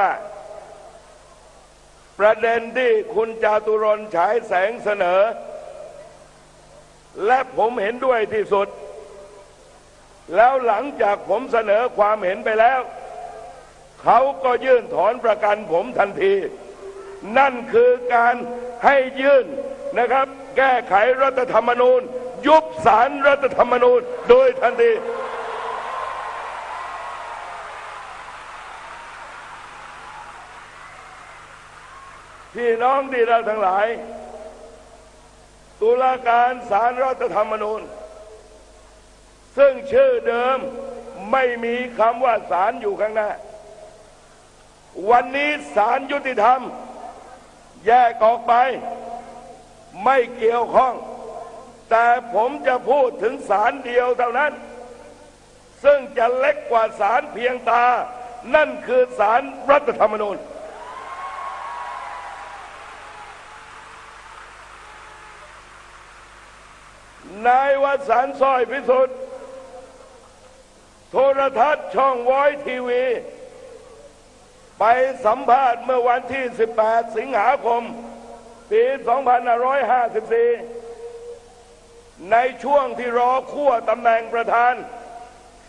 ว่าประเด็นที่คุณจาตุรนฉายแสงเสนอ และผมเห็นด้วยที่สุด แล้วหลังจากผมเสนอความเห็นไปแล้ว เขาก็ยื่นถอนประกันผมทันที นั่นคือการให้ยื่นนะครับ แก้ไขรัฐธรรมนูญ ยุบสารรัฐธรรมนูญโดยทันที พี่น้องที่เราทั้งหลาย ตุลาการสารรัฐธรรมนูญ ซึ่งชื่อเดิมไม่มีคำว่าสารอยู่ข้างหน้า วันนี้สารยุติธรรม แยกออกไป ไม่เกี่ยวข้อง แต่ผมจะพูดถึงสารเดียวเท่านั้น ซึ่งจะเล็กกว่าสารเพียงตา นั่นคือสารรัฐธรรมนูญ นายวสันต์สร้อยพิสุทธิ์โทรทัศน์ช่องวอยทีวี ไปสัมภาษณ์เมื่อวันที่ 18 สิงหาคม ปี 2554 ในช่วงที่รอขั้วตำแหน่งประธาน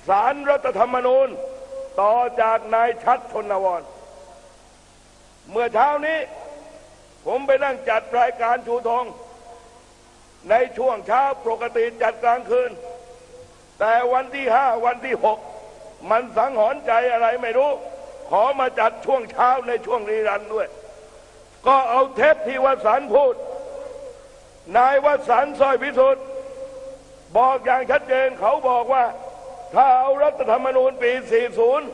สารรัฐธรรมนูญ ต่อจากนายชัดชนวร เมื่อเช้านี้ ผมไปนั่งจัดรายการชูธง ในช่วงเช้าปกติจัดกลางคืน แต่วันที่ห้าวันที่หกมันสังหรณ์ใจอะไรไม่รู้ ขอมาจัดช่วงเช้าในช่วงรีรันด้วย ก็เอาเทปที่วสันพูด นายวสันต์สร้อยพิสุทธิ์บอกอย่างชัดเจนเขาบอกว่า ถ้าเอารัฐธรรมนูญปี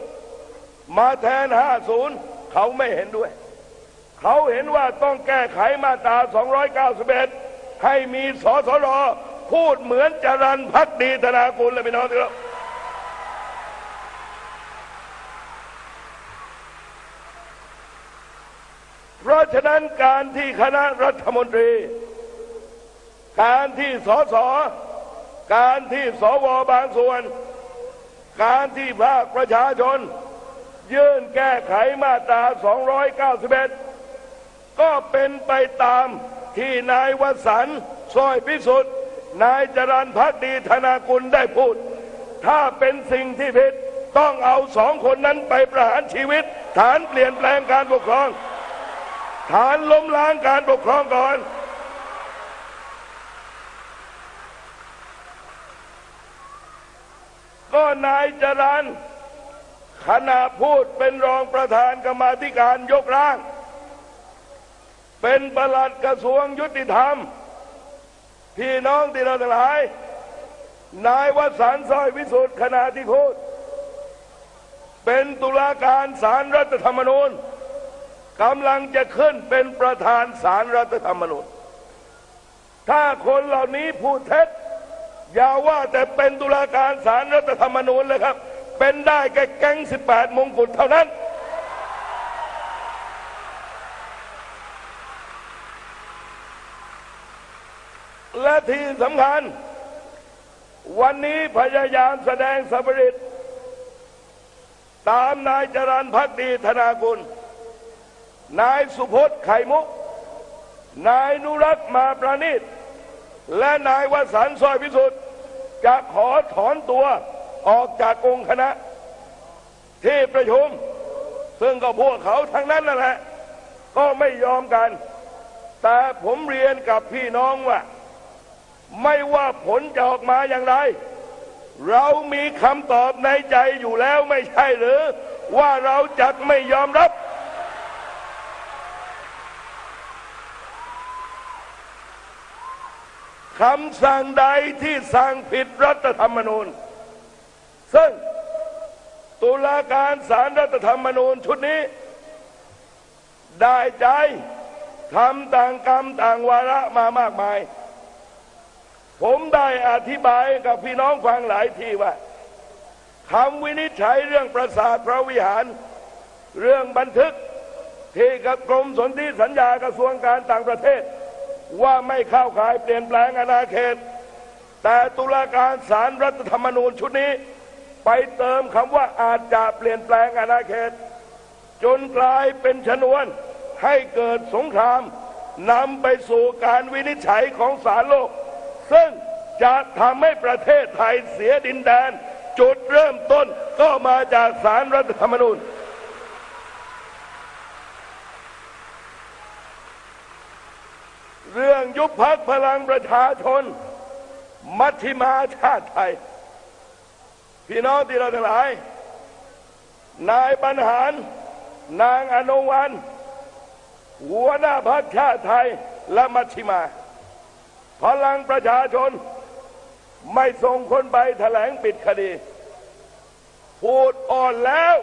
40 มาแทน 50 เขาไม่เห็นด้วย เขาเห็นว่าต้องแก้ไขมาตรา 291 ให้มีสสรพูดเหมือนจรันพักดีธนากุลเลยพี่น้องที่เราเพราะฉะนั้นการที่คณะรัฐมนตรี การที่สสการที่สวบางส่วน การที่ภาคประชาชน ยื่นแก้ไขมาตรา 291 ก็เป็นไปตาม ที่นายวสันต์สร้อยพิสุทธิ์ นายจรันพักดีธนากุลได้พูด ถ้าเป็นสิ่งที่ผิดต้องเอาสองคนนั้นไปประหารชีวิต ฐานเปลี่ยนแปลงการปกครอง ฐานล้มล้างการปกครองก่อน ก็นายจรันขณะพูดเป็นรองประธานกรรมาธิการยกร่าง เป็นประหลัดกระทรวงยุติธรรม พี่น้องที่เราทั้งหลาย นายวสันต์สร้อยวิสุทธิ์ขณะที่พูดเป็นตุลาการสารรัฐธรรมนูญกำลังจะขึ้นเป็นประธานสารรัฐธรรมนูญถ้าคนเหล่านี้พูดเท็จอย่าว่าแต่เป็นตุลาการสารรัฐธรรมนูญเลยครับ เป็นได้แค่แก๊ง 18 มงกุฎเท่านั้น และที่สำคัญ วันนี้พยายามแสดงสมริตตามนายจรันพักดีธนากุล นายสุพจน์ไข่มุก นายนุรักษ์มาประณีต และนายวสันต์สร้อยพิสุทธิ์ จะขอถอนตัวออกจากองค์คณะ ที่ประชุม ซึ่งก็พวกเขาทั้งนั้นนั่นแหละ ก็ไม่ยอมกัน แต่ผมเรียนกับพี่น้องว่า ไม่ว่าผลจะออกมาอย่างไร เรามีคำตอบในใจอยู่แล้วไม่ใช่หรือ ว่าเราจะไม่ยอมรับ คำสั่งใดที่สั่งผิดรัฐธรรมนูญ ซึ่งตุลาการสารรัฐธรรมนูญชุดนี้ ได้ใจทำต่างกรรมต่างวาระมามากมาย ผมได้อธิบายกับพี่น้องฟังหลายทีว่าคำวินิจฉัยเรื่องประสาทพระวิหาร เรื่องบันทึกที่กับกรมสนธิสัญญากระทรวงการต่างประเทศ ว่าไม่เข้าข่ายเปลี่ยนแปลงอาณาเขต แต่ตุลาการสารรัฐธรรมนูญชุดนี้ ไปเติมคำว่าอาจจะเปลี่ยนแปลงอาณาเขต จนกลายเป็นชนวนให้เกิดสงครามนำไปสู่การวินิจฉัยของศาลโลก ซึ่งจะทำให้ประเทศไทยเสียดินแดน จุดเริ่มต้นก็มาจากสารรัฐธรรมนูญเรื่องยุบพักพลังประชาชน มัชฌิมาชาติไทย พี่น้องที่เราทั้งหลาย นายบรรหาร นางอนุวันหัวหน้าพักชาติไทยและมัชฌิมา พลังประชาชน ไม่ส่งคนไปแถลงปิดคดี พูดอ่อนแล้ว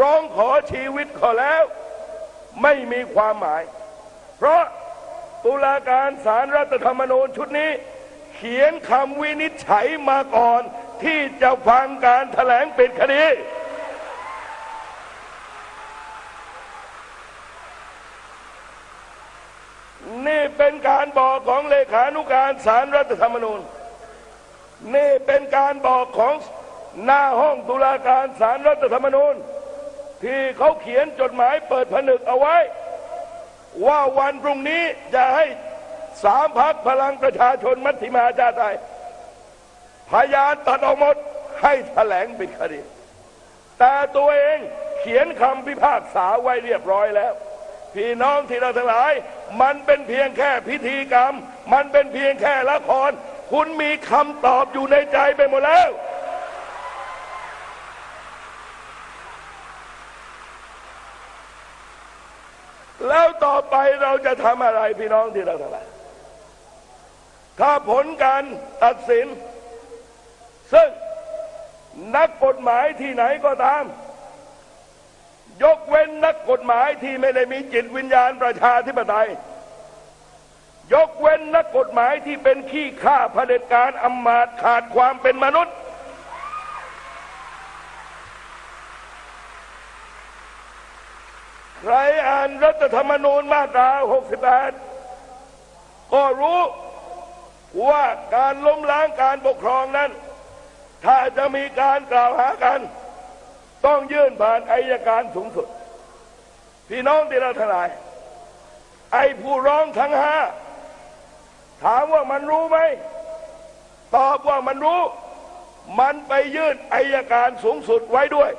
ร้องขอชีวิตขอแล้ว ไม่มีความหมาย เพราะตุลาการสารรัฐธรรมนูญชุดนี้ เขียนคำวินิจฉัยมาก่อนที่จะฟังการแถลงปิดคดี นี่เป็นการบอกของเลขานุการสารรัฐธรรมนูญ นี่เป็นการบอกของหน้าห้องตุลาการสารรัฐธรรมนูญ ที่เขาเขียนจดหมายเปิดผนึกเอาไว้ ว่าวันพรุ่งนี้จะให้สามพักพลังประชาชนมัธยมาชาติไทยพยานตัดออกหมดให้แถลงปิดคดี แต่ตัวเองเขียนคำพิพากษาไว้เรียบร้อยแล้ว พี่น้องที่เราทั้งหลาย มันเป็นเพียงแค่พิธีกรรม มันเป็นเพียงแค่ละคร คุณมีคำตอบอยู่ในใจไปหมดแล้ว แล้วต่อไปเราจะทำอะไรพี่น้องที่เราทั้งหลาย ถ้าผลการตัดสิน ซึ่งนักกฎหมายที่ไหนก็ตาม ยกเว้นนักกฎหมายที่ไม่ได้มีจิตวิญญาณประชาธิปไตย ยกเว้นนักกฎหมายที่เป็นขี้ข้าเผด็จการอำมาตย์ขาดความเป็นมนุษย์ ใครอ่านรัฐธรรมนูญมาตรา 68 ก็รู้ว่าการล้มล้างการปกครองนั้น ถ้าจะมีการกล่าวหากัน ต้องยื่นผ่านอายการสูงสุด พี่น้องที่เราทั้งหลาย ไอ้ผู้ร้องทั้งห้าถามว่ามันรู้ไหม ตอบว่ามันรู้ มันไปยื่นอายการสูงสุดไว้ด้วย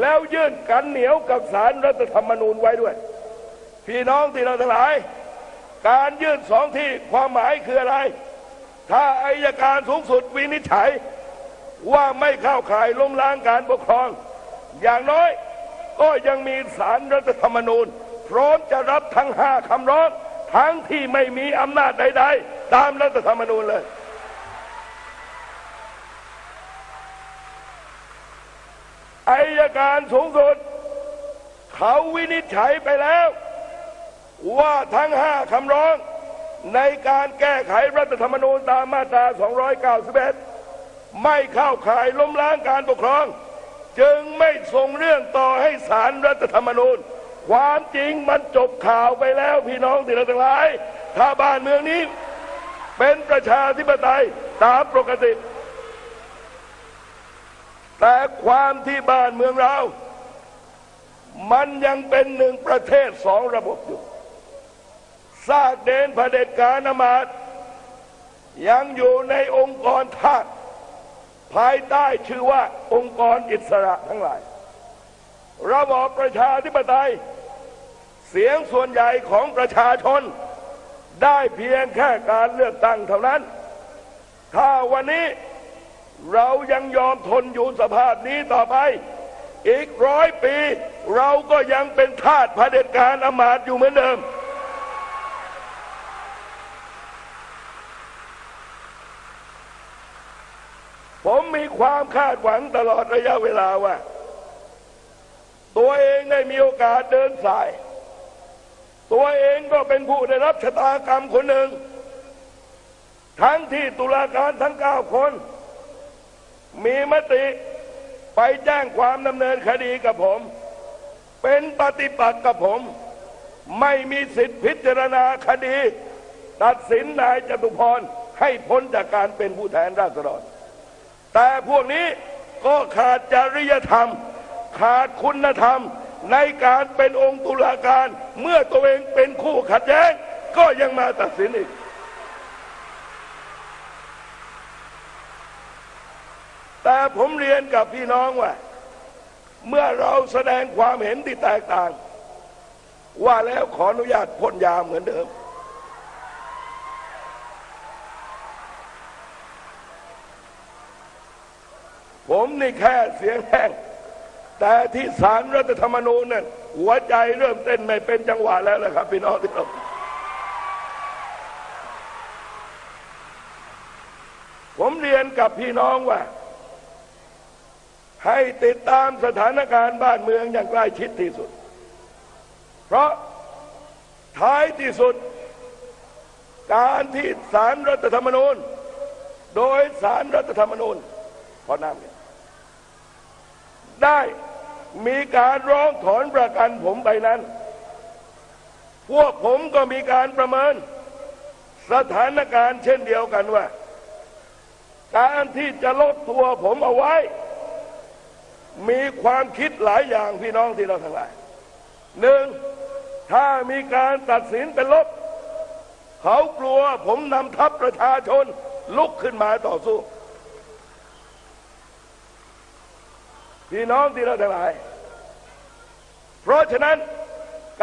แล้วยื่นกันเหนียวกับสารรัฐธรรมนูญไว้ด้วย พี่น้องที่เราทั้งหลาย การยื่นสองที่ความหมายคืออะไร ถ้าอายการสูงสุดวินิจฉัยว่าไม่เข้าข่ายล้มล้างการปกครอง อย่างน้อยก็ยังมีสารรัฐธรรมนูญ พร้อมจะรับทั้งห้าคำร้อง ทั้งที่ไม่มีอำนาจใด ๆ ตามรัฐธรรมนูญเลย อายการสูงสุด เขาวินิจฉัยไปแล้ว ว่าทั้งห้าคำร้อง ในการแก้ไขรัฐธรรมนูญตามมาตรา 291 ไม่เข้าข่ายล้มล้างการปกครอง จึงไม่ส่งเรื่องต่อให้สารรัฐธรรมนูญ ความจริงมันจบข่าวไปแล้วพี่น้องที่เราทั้งหลาย ถ้าบ้านเมืองนี้ เป็นประชาธิปไตยตามปกติ แต่ความที่บ้านเมืองเรา มันยังเป็นหนึ่งประเทศสองระบบอยู่ซากเดนเผด็จการอำมาตย์ยังอยู่ในองค์กรทาส ภายใต้ชื่อว่าองค์กรอิสระทั้งหลาย ระบอบประชาธิปไตย เสียงส่วนใหญ่ของประชาชน ได้เพียงแค่การเลือกตั้งเท่านั้น ถ้าวันนี้เรายังยอมทนอยู่สภาพนี้ต่อไป อีกร้อยปี เราก็ยังเป็นทาสเผด็จการอำมาตย์อยู่เหมือนเดิม ผมมีความคาดหวังตลอดระยะเวลาว่า ตัวเองได้มีโอกาสเดินสาย ตัวเองก็เป็นผู้ได้รับชะตากรรมคนหนึ่ง ทั้งที่ตุลาการทั้งเก้าคน มีมติไปแจ้งความดำเนินคดีกับผม เป็นปฏิปักษ์กับผม ไม่มีสิทธิพิจารณาคดี ตัดสินนายจตุพรให้พ้นจากการเป็นผู้แทนราษฎร แต่พวกนี้ก็ขาดจริยธรรม ขาดคุณธรรมในการเป็นองค์ตุลาการ เมื่อตัวเองเป็นคู่ขัดแย้ง ก็ยังมาตัดสินอีก แต่ผมเรียนกับพี่น้องว่า เมื่อเราแสดงความเห็นที่แตกต่าง ว่าแล้วขออนุญาตพ่นยาเหมือนเดิม ผมนี่แค่เสียงแห้งแต่ที่สารรัฐธรรมนูญนั่นหัวใจเริ่มเต้นไม่เป็นจังหวะแล้วนะครับ พี่น้องที่เราผมเรียนกับพี่น้องว่า ให้ติดตามสถานการณ์บ้านเมืองอย่างใกล้ชิดที่สุด เพราะท้ายที่สุด การที่สารรัฐธรรมนูญ โดยสารรัฐธรรมนูญขอน้ำเนี่ย ได้มีการร้องถอนประกันผมไปนั้น พวกผมก็มีการประเมิน สถานการณ์เช่นเดียวกันว่า การที่จะลดตัวผมเอาไว้ มีความคิดหลายอย่างพี่น้องที่เราทั้งหลายหนึ่งถ้ามีการตัดสินเป็นลบ เขากลัวผมนำทัพประชาชนลุกขึ้นมาต่อสู้ พี่น้องที่เราทั้งหลาย เพราะฉะนั้น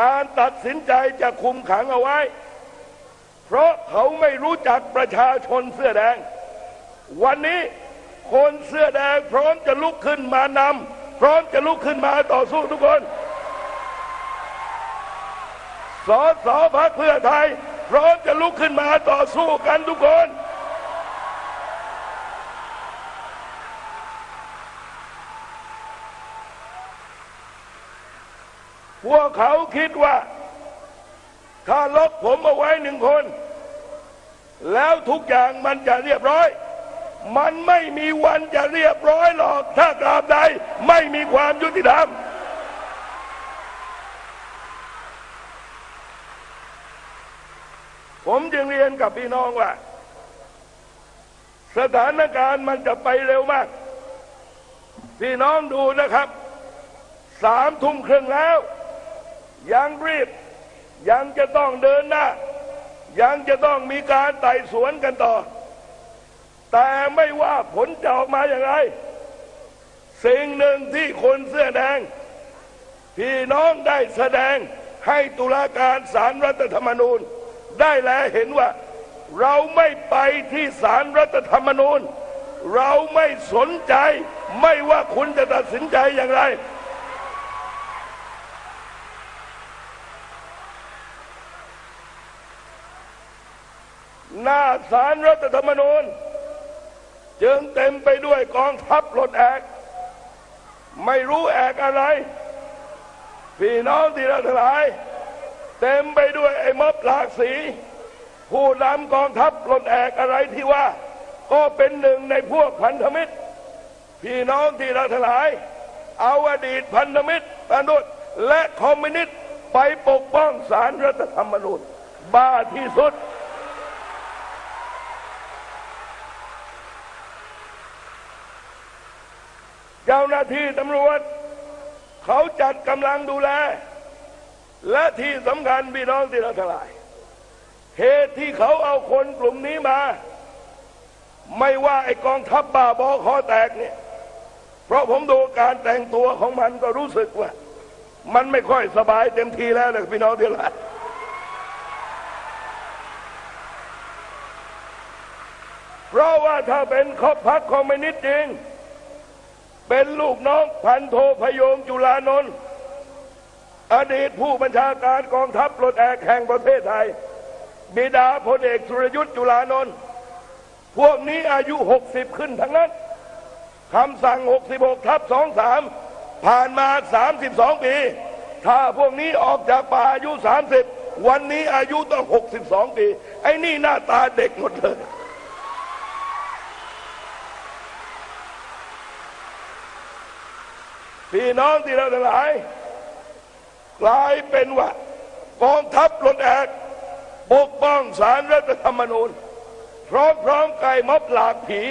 การตัดสินใจจะคุมขังเอาไว้ เพราะเขาไม่รู้จักประชาชนเสื้อแดง วันนี้คนเสื้อแดง พร้อมจะลุกขึ้นมานำพร้อมจะลุกขึ้นมาต่อสู้ทุกคนสอสอพักเพื่อไทย พร้อมจะลุกขึ้นมาต่อสู้กันทุกคน พวกเขาคิดว่า ถ้าลบผมเอาไว้หนึ่งคน แล้วทุกอย่างมันจะเรียบร้อย มันไม่มีวันจะเรียบร้อยหรอก ถ้ากราบใดไม่มีความยุติธรรมผมจึงเรียนกับพี่น้องว่า สถานการณ์มันจะไปเร็วมาก พี่น้องดูนะครับ สามทุ่มครึ่งแล้ว ยังรีบ ยังจะต้องเดินหน้า ยังจะต้องมีการไต่สวนกันต่อ แต่ไม่ว่าผลจะออกมาอย่างไร สิ่งหนึ่งที่คนเสื้อแดง พี่น้องได้แสดงให้ตุลาการสารรัฐธรรมนูญ ได้แลเห็นว่า เราไม่ไปที่สารรัฐธรรมนูญ เราไม่สนใจไม่ว่าคุณจะตัดสินใจอย่างไร หน้าสารรัฐธรรมนูญ จึงเต็มไปด้วยกองทัพปลดแอกไม่รู้แอกอะไร พี่น้องที่เราทั้งหลาย เต็มไปด้วยไอ้ม็อบหลากสี ผู้นำกองทัพปลดแอกอะไรที่ว่า ก็เป็นหนึ่งในพวกพันธมิตร พี่น้องที่เราทั้งหลาย เอาอดีตพันธมิตรปนุษย์และคอมมิวนิสต์ไปปกป้องสารรัฐธรรมนูญบ้าที่สุด เจ้าหน้าที่ตำรวจ เขาจัดกำลังดูแล และที่สำคัญพี่น้องที่เราทั้งหลาย เหตุที่เขาเอาคนกลุ่มนี้มา ไม่ว่าไอกองทัพบ้าบอคอแตกเนี่ย เพราะผมดูการแต่งตัวของมันก็รู้สึกว่า มันไม่ค่อยสบายเต็มทีแล้วเลยพี่น้องที่หลายเพราะว่าถ้าเป็นคบพักคอมมิวนิสต์จริง เป็นลูกน้องพันโทพยงจุลานนท์อดีตผู้บัญชาการกองทัพปลดแอกแห่งประเทศไทย บิดาพลเอกสุรยุทธ์จุลานนท์พวกนี้อายุ 60 ขึ้นทั้งนั้นคำสั่ง 66 ทับ 23 ผ่านมา 32 ปี ถ้าพวกนี้ออกจากป่าอายุ 30 วันนี้อายุต้อง 62 ปี ไอ้นี่หน้าตาเด็กหมดเลย พี่น้องที่เราทั้งหลาย กลายเป็นว่ากองทัพปลดแอกปกป้องสารรัฐธรรมนูญพร้อมๆไก่ม็อบหลากผี